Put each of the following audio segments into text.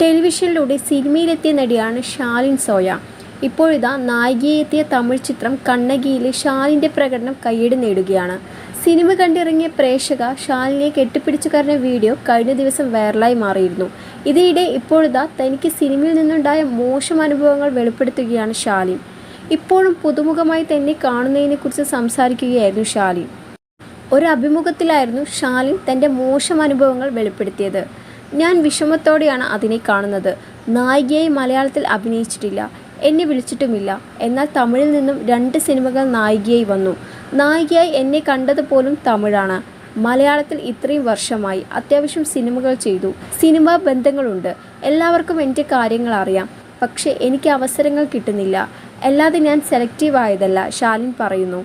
ടെലിവിഷനിലൂടെ സിനിമയിലെത്തിയ നടിയാണ് ഷാലിൻ സോയ. ഇപ്പോഴിതാ നായികയെത്തിയ തമിഴ് ചിത്രം കണ്ണകിയിലെ ഷാലിന്റെ പ്രകടനം കയ്യടി നേടുകയാണ്. സിനിമ കണ്ടിറങ്ങിയ പ്രേക്ഷക ഷാലിനെ കെട്ടിപ്പിടിച്ചു കരഞ്ഞ വീഡിയോ കഴിഞ്ഞ ദിവസം വൈറലായി മാറിയിരുന്നു. ഇതിനിടെ ഇപ്പോഴിതാ തനിക്ക് സിനിമയിൽ നിന്നുണ്ടായ മോശം അനുഭവങ്ങൾ വെളിപ്പെടുത്തുകയാണ് ഷാലിൻ. ഇപ്പോഴും പുതുമുഖമായി തന്നെ കാണുന്നതിനെക്കുറിച്ച് സംസാരിക്കുകയായിരുന്നു ഷാലിൻ. ഒരു അഭിമുഖത്തിലായിരുന്നു ഷാലിൻ തന്റെ മോശം അനുഭവങ്ങൾ വെളിപ്പെടുത്തിയത്. ഞാൻ വിഷമത്തോടെയാണ് അതിനെ കാണുന്നത്. നായികയെ മലയാളത്തിൽ അഭിനയിച്ചിട്ടില്ല. എന്നെ വിളിച്ചിട്ടുമില്ല. എന്നാൽ തമിഴിൽ നിന്നും രണ്ട് സിനിമകൾ നായികയായി വന്നു. നായികയായി എന്നെ കണ്ടത് പോലും തമിഴാണ്. മലയാളത്തിൽ ഇത്രയും വർഷമായി അത്യാവശ്യം സിനിമകൾ ചെയ്തു. സിനിമാ ബന്ധങ്ങളുണ്ട്. എല്ലാവർക്കും എന്റെ കാര്യങ്ങൾ അറിയാം. പക്ഷേ എനിക്ക് അവസരങ്ങൾ കിട്ടുന്നില്ല. അല്ലാതെ ഞാൻ സെലക്റ്റീവ് ആയതല്ല ഷാലിൻ പറയുന്നു.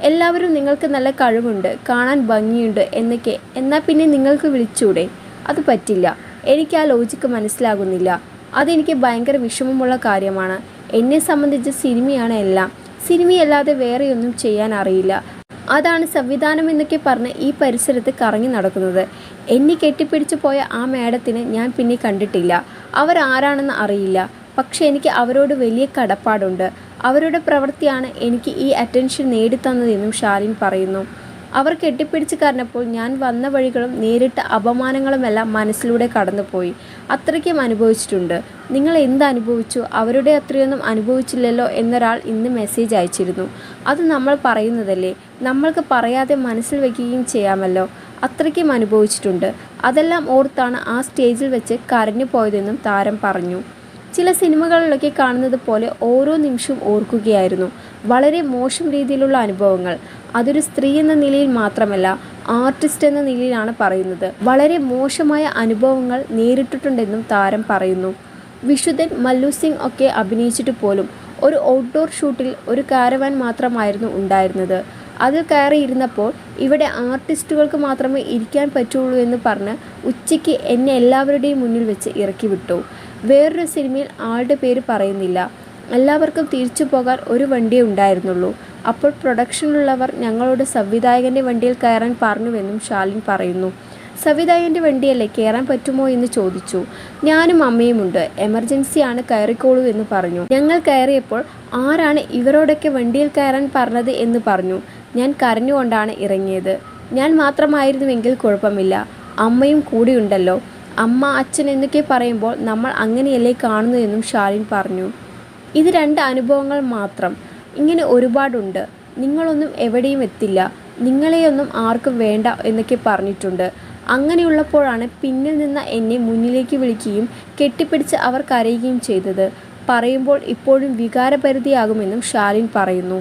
എല്ലാവരും നിങ്ങൾക്ക് നല്ല കഴിവുണ്ട് കാണാൻ ഭംഗിയുണ്ട് എന്നൊക്കെ. എന്നാൽ പിന്നെ നിങ്ങൾക്ക് വിളിച്ചൂടെ? അത് പറ്റില്ല. എനിക്ക് ആ ലോജിക്ക് മനസ്സിലാകുന്നില്ല. അതെനിക്ക് ഭയങ്കര വിഷമമുള്ള കാര്യമാണ്. എന്നെ സംബന്ധിച്ച് സിനിമയാണ് എല്ലാം. സിനിമയല്ലാതെ വേറെയൊന്നും ചെയ്യാൻ അറിയില്ല. അതാണ് സംവിധാനം എന്നൊക്കെ പറഞ്ഞ് ഈ പരിസരത്ത് കറങ്ങി നടക്കുന്നത്. എന്നെ കെട്ടിപ്പിടിച്ചു പോയ ആ മേഡത്തിന് ഞാൻ പിന്നെ കണ്ടിട്ടില്ല. അവരാരാണെന്ന് അറിയില്ല. പക്ഷേ എനിക്ക് അവരോട് വലിയ കടപ്പാടുണ്ട്. അവരുടെ പ്രവൃത്തിയാണ് എനിക്ക് ഈ അറ്റൻഷൻ നേടിത്തന്നതെന്നും ഷാലിൻ പറയുന്നു. അവർ കെട്ടിപ്പിടിച്ച് കരഞ്ഞപ്പോൾ ഞാൻ വന്ന വഴികളും നേരിട്ട അപമാനങ്ങളുമെല്ലാം മനസ്സിലൂടെ കടന്നുപോയി. അത്രയ്ക്കും അനുഭവിച്ചിട്ടുണ്ട്. നിങ്ങൾ എന്ത് അനുഭവിച്ചു? അവരുടെ അത്രയൊന്നും അനുഭവിച്ചില്ലല്ലോ എന്നൊരാൾ ഇന്ന് മെസ്സേജ് അയച്ചിരുന്നു. അത് നമ്മൾ പറയുന്നതല്ലേ? നമ്മൾക്ക് പറയാതെ മനസ്സിൽ വയ്ക്കുകയും ചെയ്യാമല്ലോ. അത്രയ്ക്കും അനുഭവിച്ചിട്ടുണ്ട്. അതെല്ലാം ഓർത്താണ് ആ സ്റ്റേജിൽ വെച്ച് കരഞ്ഞു പോയതെന്നും താരം പറഞ്ഞു. ചില സിനിമകളിലൊക്കെ കാണുന്നത് പോലെ ഓരോ നിമിഷവും ഓർക്കുകയായിരുന്നു. വളരെ മോശം രീതിയിലുള്ള അനുഭവങ്ങൾ. അതൊരു സ്ത്രീ എന്ന നിലയിൽ മാത്രമല്ല ആർട്ടിസ്റ്റ് എന്ന നിലയിലാണ് പറയുന്നത്. വളരെ മോശമായ അനുഭവങ്ങൾ നേരിട്ടിട്ടുണ്ടെന്നും താരം പറയുന്നു. വിശുദ്ധൻ മല്ലു സിംഗ് ഒക്കെ അഭിനയിച്ചിട്ട് പോലും ഒരു ഔട്ട്ഡോർ ഷൂട്ടിൽ ഒരു കാരവാൻ മാത്രമായിരുന്നു ഉണ്ടായിരുന്നത്. അതിൽ കയറിയിരുന്നപ്പോൾ ഇവിടെ ആർട്ടിസ്റ്റുകൾക്ക് മാത്രമേ ഇരിക്കാൻ പറ്റുള്ളൂ എന്ന് പറഞ്ഞ് ഉച്ചയ്ക്ക് എന്നെ എല്ലാവരുടെയും മുന്നിൽ വെച്ച് ഇറക്കി വിട്ടു വേറൊരു സിനിമയിൽ ആളുടെ പേര് പറയുന്നില്ല. എല്ലാവർക്കും തിരിച്ചു പോകാൻ ഒരു വണ്ടിയേ ഉണ്ടായിരുന്നുള്ളൂ. അപ്പോൾ പ്രൊഡക്ഷനിലുള്ളവർ ഞങ്ങളോട് സംവിധായകന്റെ വണ്ടിയിൽ കയറാൻ പറഞ്ഞുവെന്നും ഷാലിൻ പറയുന്നു. സംവിധായകന്റെ വണ്ടിയല്ലേ കയറാൻ പറ്റുമോ എന്ന് ചോദിച്ചു. ഞാനും അമ്മയുമുണ്ട്. എമർജൻസിയാണ് കയറിക്കോളൂ എന്ന് പറഞ്ഞു. ഞങ്ങൾ കയറിയപ്പോൾ ആരാണ് ഇവരോടൊക്കെ വണ്ടിയിൽ കയറാൻ പറഞ്ഞത് എന്ന് പറഞ്ഞു. ഞാൻ കരഞ്ഞുകൊണ്ടാണ് ഇറങ്ങിയത്. ഞാൻ മാത്രമായിരുന്നുവെങ്കിൽ കുഴപ്പമില്ല. അമ്മയും കൂടിയുണ്ടല്ലോ. അമ്മ അച്ഛൻ എന്നൊക്കെ പറയുമ്പോൾ നമ്മൾ അങ്ങനെയല്ലേ കാണുന്നു എന്നും ഷാലിൻ പറഞ്ഞു. ഇത് രണ്ട് അനുഭവങ്ങൾ മാത്രം. ഇങ്ങനെ ഒരുപാടുണ്ട്. നിങ്ങളൊന്നും എവിടെയും എത്തില്ല. നിങ്ങളെയൊന്നും ആർക്കും വേണ്ട എന്നൊക്കെ പറഞ്ഞിട്ടുണ്ട്. അങ്ങനെയുള്ളപ്പോഴാണ് പിന്നിൽ നിന്ന് എന്നെ മുന്നിലേക്ക് വിളിക്കുകയും കെട്ടിപ്പിടിച്ച് അവർ കരയുകയും ചെയ്തത്. പറയുമ്പോൾ ഇപ്പോഴും വികാരപരിധിയാകുമെന്നും ഷാലിൻ പറയുന്നു.